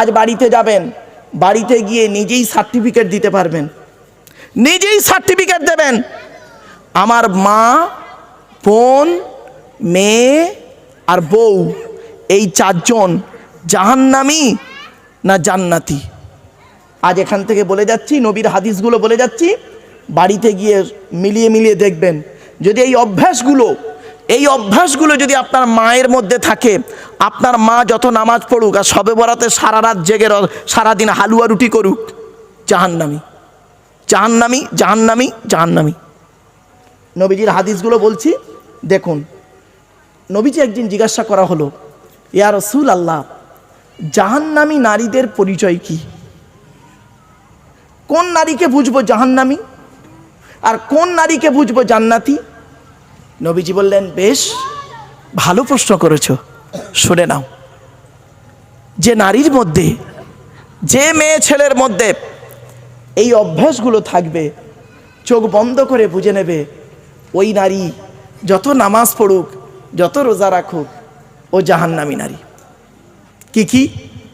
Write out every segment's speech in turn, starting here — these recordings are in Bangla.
আজ বাড়িতে যাবেন, বাড়িতে গিয়ে নিজেই সার্টিফিকেট দিতে পারবেন। নিজেই সার্টিফিকেট দেবেন। আমার মা, বোন, মেয়ে আর বউ, এই চারজন জাহান্নামি না জান্নাতি? আজ এখান থেকে বলে যাচ্ছি, নবীর হাদিসগুলো বলে যাচ্ছি, বাড়িতে গিয়ে মিলিয়ে মিলিয়ে দেখবেন। যদি এই অভ্যাসগুলো এই অভ্যাসগুলো যদি আপনার মায়ের মধ্যে থাকে, আপনার মা যত নামাজ পড়ুক আর সবে বরাতে সারা রাত জেগে সারাদিন হালুয়া রুটি করুক, জাহান্নামি। জাহান্নামি জাহান্নামি জাহান্নামি। নবীজির হাদিসগুলো বলছি, দেখুন। নবীজি একদিন জিজ্ঞাসা করা হলো, ইয়া রসুল আল্লাহ জাহান্নামী নারীদের পরিচয় কি? কোন নারীকে বুঝব জাহান্নামী? আর কোন নারীকে বুঝব জান্নাতি? নবীজি বললেন, বেশ, ভালো প্রশ্ন করেছ। শুনে নাও। যে নারীর মধ্যে, যে মেয়ে ছেলের মধ্যে এই অভ্যাসগুলো থাকবে, চোখ বন্ধ করে বুঝে নেবে, ওই নারী যত নামাজ পড়ুক, যত রোজা রাখুক, ও জাহান্নামী নারী। কি কি?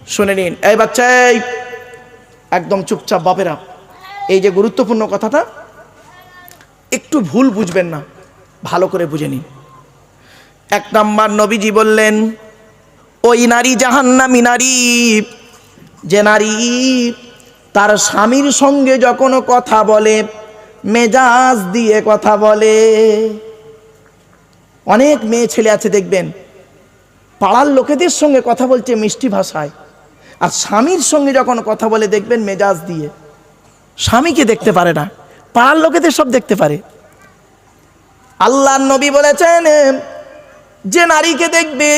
শুনে নিন। এই বাচ্চা, এই। একদম চুপচাপ, বাপেরা। এই যে গুরুত্বপূর্ণ কথাটা, একটু ভুল বুঝবেন না। ভালো করে বুঝে নিন। এক নাম্বার নবীজি বললেন, ওই নারী জাহান্নামী নারী, যে নারী তার স্বামীর সঙ্গে যখন কথা বলে, মেজাজ দিয়ে কথা বলে, অনেক মেয়ে ছেলে আছে দেখবেন, পাড়ার লোকেদের সঙ্গে কথা বলছে মিষ্টি ভাষায়, আর স্বামীর সঙ্গে যখন কথা বলে দেখবেন মেজাজ দিয়ে, স্বামীকে দেখতে পারে না, পাড়ার লোকেদের সব দেখতে পারে। আল্লাহ নবী বলেছেন, যে নারীকে দেখবে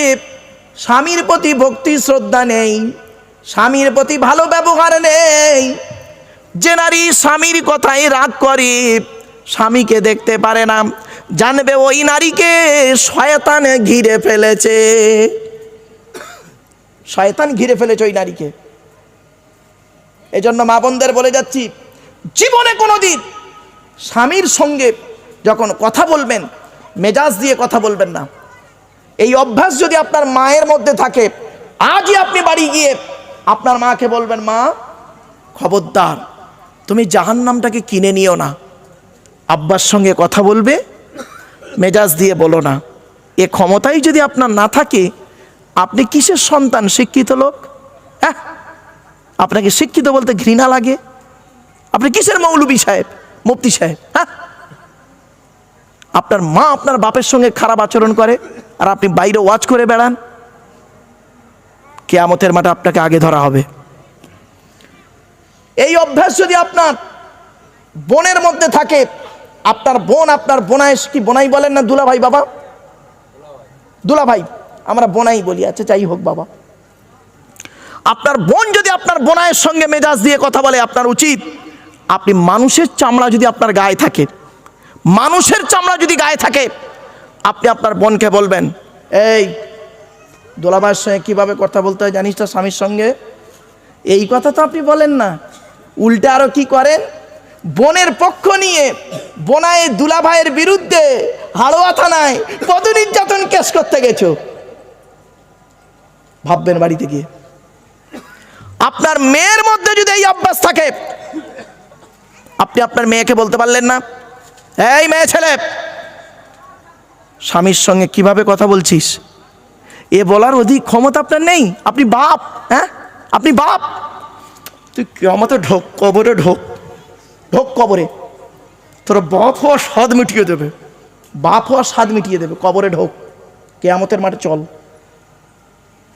স্বামীর প্রতি ভক্তি, শ্রদ্ধা নেই, স্বামীর প্রতি ভালো ব্যবহার নেই। যে নারী স্বামীর কথাই রাগ করে, স্বামীকে দেখতে পারে না। জানবে ওই নারীকে শয়তানে ঘিরে ফেলেছে। শয়তান ঘিরে ফেলেছে ওই নারীকে। এই জন্য মা বোনদের বলে যাচ্ছি, জীবনে কোনো দিন স্বামীর সঙ্গে যখন কথা বলবেন, মেজাজ দিয়ে কথা বলবেন না। এই অভ্যাস যদি আপনার মায়ের মধ্যে থাকে, আজই আপনি বাড়ি গিয়ে আপনার মাকে বলবেন, মা, খবরদার, তুমি জাহান্নামটাকে কিনে নিও না। আব্বার সঙ্গে কথা বলবে, মেজাজ দিয়ে বলো না। এ ক্ষমতাই যদি আপনার না থাকে, আপনি কিসের সন্তান, শিক্ষিত লোক? হ্যাঁ? আপনাকে শিক্ষিত বলতে ঘৃণা লাগে? আপনি কিসের মৌলবী সাহেব, মুফতি সাহেব হ্যাঁ? আপনার মা আপনার বাপের সঙ্গে খারাপ আচরণ করে আর আপনি বাইরে ওয়াচ করে বেড়ান, কেয়ামতের মাঠে আপনাকে আগে ধরা হবে। এই অভ্যাস যদি আপনার বোনের মধ্যে থাকে, আপনার বোন, আপনার বোনাই কি বোনাই বলেন না দুলা ভাই বাবা? দুলা ভাই আমরা বোনাই বলি আচ্ছা যাই হোক বাবা। আপনার বোন যদি আপনার বোনায়ের সঙ্গে মেজাজ দিয়ে কথা বলে, আপনার উচিত, আপনি মানুষের চামড়া যদি আপনার গায়ে থাকে মানুষের চামড়া যদি গায়ে থাকে, আপনি আপনার বোনকে বলবেন, এই দোলাভাইয়ের সঙ্গে কীভাবে কথা বলতে হয় জানিস তো স্বামীর সঙ্গে? এই কথা তো আপনি বলেন না। উল্টে আরও কি করেন? বোনের পক্ষ নিয়ে বোনায় দুলাভাইয়ের বিরুদ্ধে হাড়োয়া থানায় পদ নির্যাতন কেস করতে গেছো। ভাববেন বাড়িতে গিয়ে। আপনার মেয়ের মধ্যে যদি এই অভ্যাস থাকে, আপনি আপনার মেয়েকে বলতে পারলেন না। এই মেয়ে ছেলে, স্বামীর সঙ্গে কীভাবে কথা বলছিস? এ বলার অধিক ক্ষমতা আপনার নেই। আপনি বাপ হ্যাঁ? আপনি বাপ। তুই কেমতে ঢোক, কবরে ঢোক ঢোক কবরে। তোর বাপ হওয়া স্বাদ মিটিয়ে দেবে। বাপ হওয়া স্বাদ মিটিয়ে দেবে। কবরে ঢোক, কেয়ামতের মাঠে চল।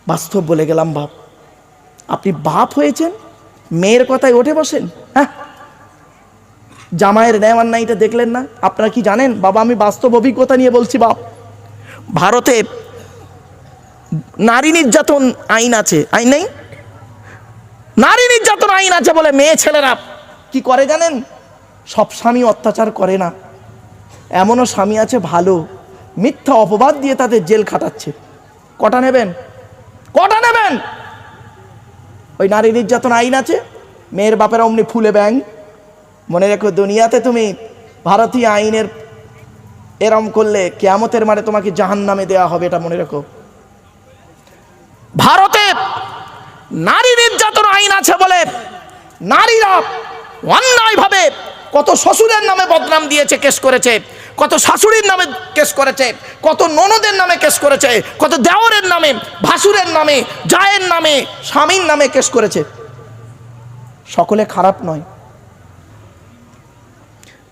বাস্তব বলে গেলাম বাপ। আপনি বাপ হয়েছেন, মেয়ের কথায় ওঠে বসেন হ্যাঁ? জামাইয়ের নেওয়ার নাইটা দেখলেন না? আপনারা কি জানেন? বাবা, আমি বাস্তব অভিজ্ঞতা নিয়ে বলছি, বাপ। ভারতে নারী নির্যাতন আইন আছে। আইন নেই? নারী নির্যাতন আইন আছে বলে মেয়ে ছেলেরা কি করে জানেন? সব স্বামী অত্যাচার করে না। এমনও স্বামী আছে ভালো। মিথ্যা অপবাদ দিয়ে তাদের জেল খাটাচ্ছে। কটা নেবেন? কটা নেবেন? ওই নারী নির্যাতন আইন আছে। মেয়ের বাপেরা অমনি ফুলে ব্যাং মনে রেখো, দুনিয়াতে তুমি ভারতীয় আইনের এরম করলে কেয়ামতের মারে তোমাকে জাহান নামে দেওয়া হবে, এটা মনে রেখো। ভারতে নারী নির্যাতন আইন আছে বলে নারীরা অন্যায়ভাবে কত শ্বশুরের নামে বদনাম দিয়েছে, কেস করেছে, কত শাশুড়ির নামে কেস করেছে, কত ননদের নামে কেস করেছে, কত দেওরের নামে, ভাসুরের নামে, জায়ের নামে, স্বামীর নামে কেস করেছে। সকলে খারাপ নয়।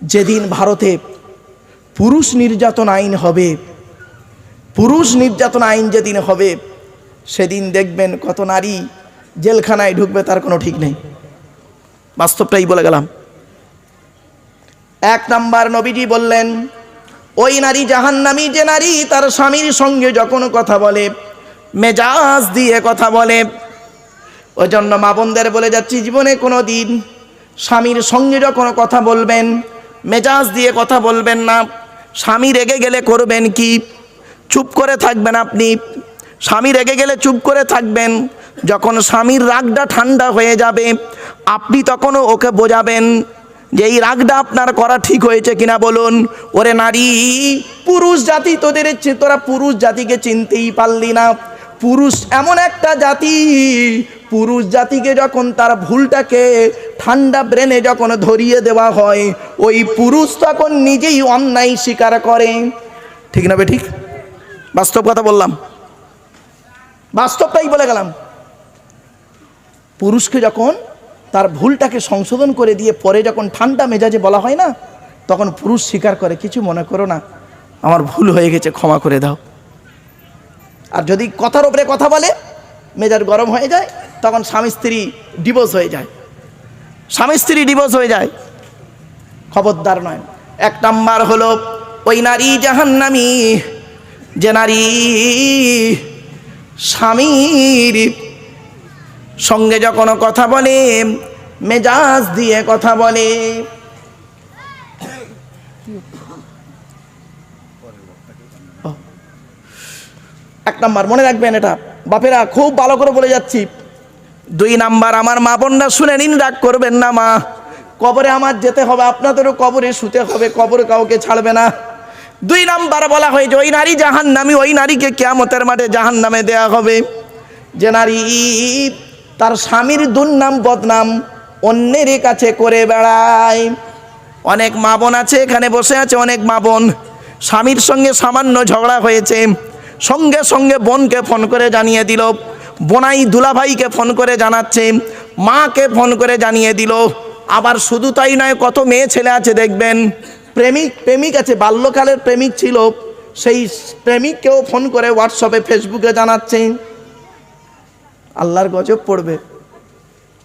যেদিন ভারতে পুরুষ নির্যাতন আইন হবে, পুরুষ নির্যাতন আইন যেদিন হবে, সেদিন দেখবেন কত নারী জেলখানায় ঢুকবে তার কোনো ঠিক নেই। বাস্তবটাই বলে গেলাম। এক নাম্বার নবীজি বললেন, ওই নারী জাহান্নামী, যে নারী তার স্বামীর সঙ্গে যখন কথা বলে, মেজাজ দিয়ে কথা বলে, ওই জন্য মা বোনদের বলে যাচ্ছি, জীবনে কোনো দিন স্বামীর সঙ্গে যখন কথা বলবেন মেজাজ দিয়ে কথা বলবেন না। স্বামী রেগে গেলে করবেন কি? চুপ করে থাকবেন আপনি। স্বামী রেগে গেলে চুপ করে থাকবেন। যখন স্বামীর রাগটা ঠান্ডা হয়ে যাবে, আপনি তখনও ওকে বোঝাবেন যে এই রাগটা আপনার করা ঠিক হয়েছে কিনা বলুন। ওরে নারী, পুরুষ জাতি তোদের তোরা পুরুষ জাতিকে চিনতেই পারলি না। পুরুষ এমন একটা জাতি, পুরুষ জাতিকে যখন তার ভুলটাকে ঠান্ডা ব্রেনে যখন ধরিয়ে দেওয়া হয়, ওই পুরুষ তখন নিজেই অন্যায় স্বীকার করে। ঠিক না ঠিক? বাস্তব কথা বললাম। বাস্তবটাই বলে গেলাম। পুরুষকে যখন তার ভুলটাকে সংশোধন করে দিয়ে পরে যখন ঠান্ডা মেজাজে বলা হয় না, তখন পুরুষ স্বীকার করে, কিছু মনে করো না, আমার ভুল হয়ে গেছে, ক্ষমা করে দাও। আর যদি কথার ওপরে কথা বলে, মেজাজ গরম হয়ে যায়, তখন স্বামী স্ত্রী ডিভোর্স হয়ে যায়। স্বামী স্ত্রী ডিভোর্স হয়ে যায়। খবরদার নয়। এক নাম্বার হলো, ওই নারী জাহান্নামী, যে নারী স্বামীর সঙ্গে যখন কথা বলে, মেজাজ দিয়ে কথা বলে নাম্বার, মনে রাখবেন এটা। বাপেরা, খুব ভালো করে বলে যাচ্ছি। দুই নাম্বার, আমার মা বোনরা শুনে নিন, রাগ করবেন না, মা। কবরে আমার যেতে হবে, আপনাদেরও কবরে শুতে হবে, কবরে কাউকে ছাড়বে না। দুই নাম্বার বলা হয়েছে, ওই নারী জাহান নামি ওই নারীকে কেয়ামতের মাঠে জাহান নামে দেয়া হবে। যে নারী তার স্বামীর দুর্নাম, বদনাম অন্যের কাছে করে বেড়ায়। অনেক মা বোন আছে, এখানে বসে আছে অনেক মা বোন। স্বামীর সঙ্গে সামান্য ঝগড়া হয়েছে। সঙ্গে সঙ্গে বোনকে ফোন করে জানিয়ে দিল। বোনাই দুলাভাইকে ফোন করে জানাচ্ছে, মাকে ফোন করে জানিয়ে দিল। আবার শুধু তাই নয়, কত মেয়ে ছেলে আছে দেখবেন। প্রেমিক প্রেমিক আছে, বাল্যকালের প্রেমিক ছিল। সেই প্রেমিককেও ফোন করে হোয়াটসঅ্যাপে, ফেসবুকে জানাচ্ছে। আল্লাহর গজব পড়বে।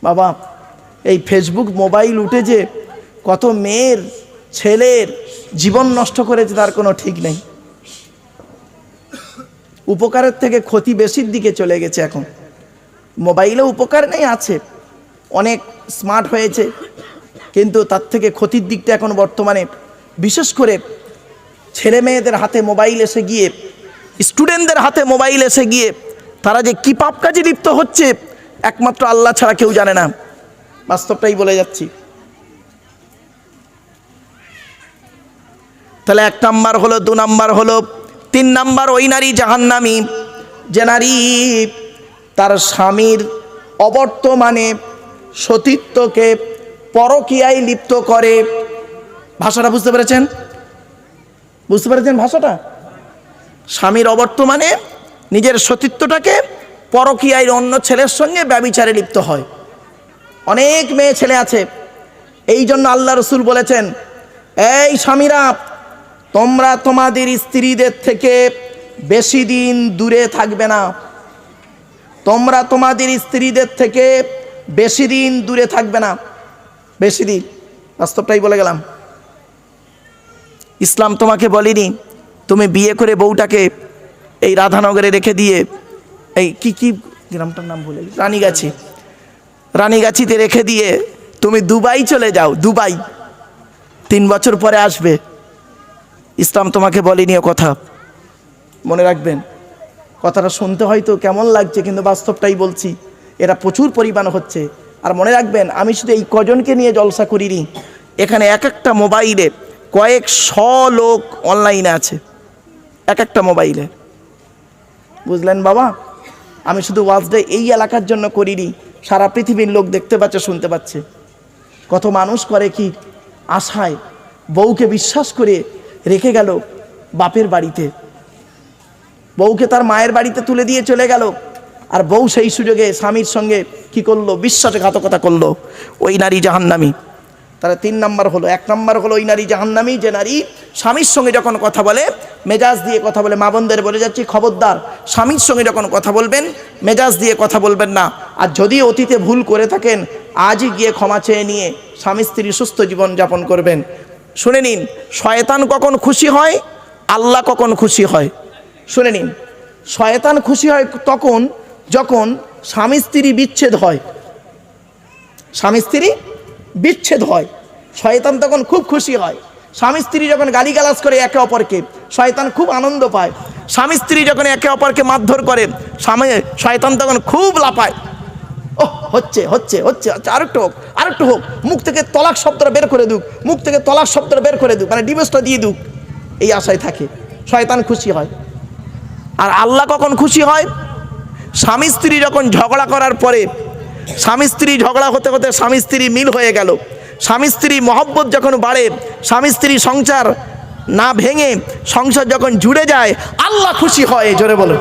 বাবা, এই ফেসবুক মোবাইল উঠেছে, কত মেয়ের ছেলের জীবন নষ্ট করেছে, তার কোনো ঠিক নেই। উপকারের থেকে ক্ষতি বেশির দিকে চলে গেছে এখন। মোবাইলে উপকার নেই, আছে। অনেক স্মার্ট হয়েছে, কিন্তু তার থেকে ক্ষতির দিকটা এখন বর্তমানে বিশেষ করে ছেলে মেয়েদের হাতে মোবাইল এসে গিয়ে স্টুডেন্টদের হাতে মোবাইল এসে গিয়ে তারা যে কী পাপ কাজে লিপ্ত হচ্ছে, একমাত্র আল্লাহ ছাড়া কেউ জানে না। বাস্তবটাই বলে যাচ্ছি। তাহলে এক নাম্বার হলো, দু নাম্বার হলো তিন নাম্বার ওই নারী জাহান্নামী, যে নারী তার স্বামীর অবর্তমানে সতীত্বকে পরকীয়ায় লিপ্ত করে। ভাষাটা বুঝতে পেরেছেন? বুঝতে পেরেছেন ভাষাটা? স্বামীর অবর্তমানে নিজের সতীত্বটাকে পরকীয়ায় অন্য ছেলের সঙ্গে ব্যবিচারে লিপ্ত হয়। অনেক মেয়ে ছেলে আছে। এই জন্য আল্লাহ রসুল বলেছেন, এই স্বামীরা তোমরা তোমাদের স্ত্রীদের থেকে বেশি দিন দূরে থাকবে না। তোমরা তোমাদের স্ত্রীদের থেকে বেশি দিন দূরে থাকবে না। বেশি দিন, বাস্তবটাই বলে গেলাম। ইসলাম তোমাকে বলেনি, তুমি বিয়ে করে বউটাকে এই রাধানগরে রেখে দিয়ে এই কি কি গ্রামটার নাম গেছি। রানীগাছি। রানীগাছিতে রেখে দিয়ে তুমি দুবাই চলে যাও, দুবাই। তিন বছর পরে আসবে। ইসলাম তোমাকে বলেনি ও কথা। মনে রাখবেন, কথাটা শুনতে হয়তো কেমন লাগছে, কিন্তু বাস্তবটাই বলছি, এরা প্রচুর পরিমাণ হচ্ছে। আর মনে রাখবেন, আমি শুধু এই কজনকে নিয়ে জলসা করিনি, এখানে এক একটা মোবাইলে কয়েক শ লোক অনলাইনে আছে, এক একটা মোবাইলে। বুঝলেন বাবা? আমি শুধু ওয়াজটা এই এলাকার জন্য করিনি, সারা পৃথিবীর লোক দেখতে পাচ্ছে, শুনতে পাচ্ছে। কত মানুষ করে কি আশায়, বউকে বিশ্বাস করে রেখে গেল বাপের বাড়িতে। বউকে তার মায়ের বাড়িতে তুলে দিয়ে চলে গেল। আর বউ সেই সুযোগে স্বামীর সঙ্গে কি করল? বিশ্বাসঘাতকতা করল ওই নারী জাহান্নামী। তারা তিন নাম্বার হলো, এক নাম্বার হলো ওই নারী জাহান্নামী, যে নারী স্বামীর সঙ্গে যখন কথা বলে, মেজাজ দিয়ে কথা বলে, মা বোনদের বলে যাচ্ছি, খবরদার, স্বামীর সঙ্গে যখন কথা বলবেন, মেজাজ দিয়ে কথা বলবেন না। আর যদি অতীতে ভুল করে থাকেন, আজই গিয়ে ক্ষমা চেয়ে নিয়ে স্বামী স্ত্রী সুস্থ জীবন যাপন করবেন। শুনে নিন, শয়তান কখন খুশি হয়? আল্লাহ কখন খুশি হয়? শুনে নিন, শয়তান খুশি হয় তখন যখন স্বামী স্ত্রী বিচ্ছেদ হয়। স্বামী স্ত্রী বিচ্ছেদ হয়। শয়তান তখন খুব খুশি হয়। স্বামী স্ত্রী যখন গালিগালাজ করে একে অপরকে, শয়তান খুব আনন্দ পায়। স্বামী স্ত্রী যখন একে অপরকে মারধর করে, স্বামী, শয়তান তখন খুব লাপায় ও হচ্ছে হচ্ছে হচ্ছে হচ্ছে, আরেকটু হোক আরেকটু হোক। মুখ থেকে তলাক শব্দটা বের করে দুক মুখ থেকে তলাক শব্দটা বের করে দুক মানে ডিভোর্সটা দিয়ে দুক এই আশায় থাকে। শয়তান খুশি হয়। আর আল্লাহ কখন খুশি হয়? স্বামী স্ত্রী যখন ঝগড়া করার পরে, স্বামী স্ত্রী ঝগড়া হতে হতে স্বামী স্ত্রী মিল হয়ে গেল। স্বামী স্ত্রী মহব্বত যখন বাড়ে, স্বামী স্ত্রী সংসার না ভেঙে, সংসার যখন জুড়ে যায়, আল্লাহ খুশি হয় জোরে বলো।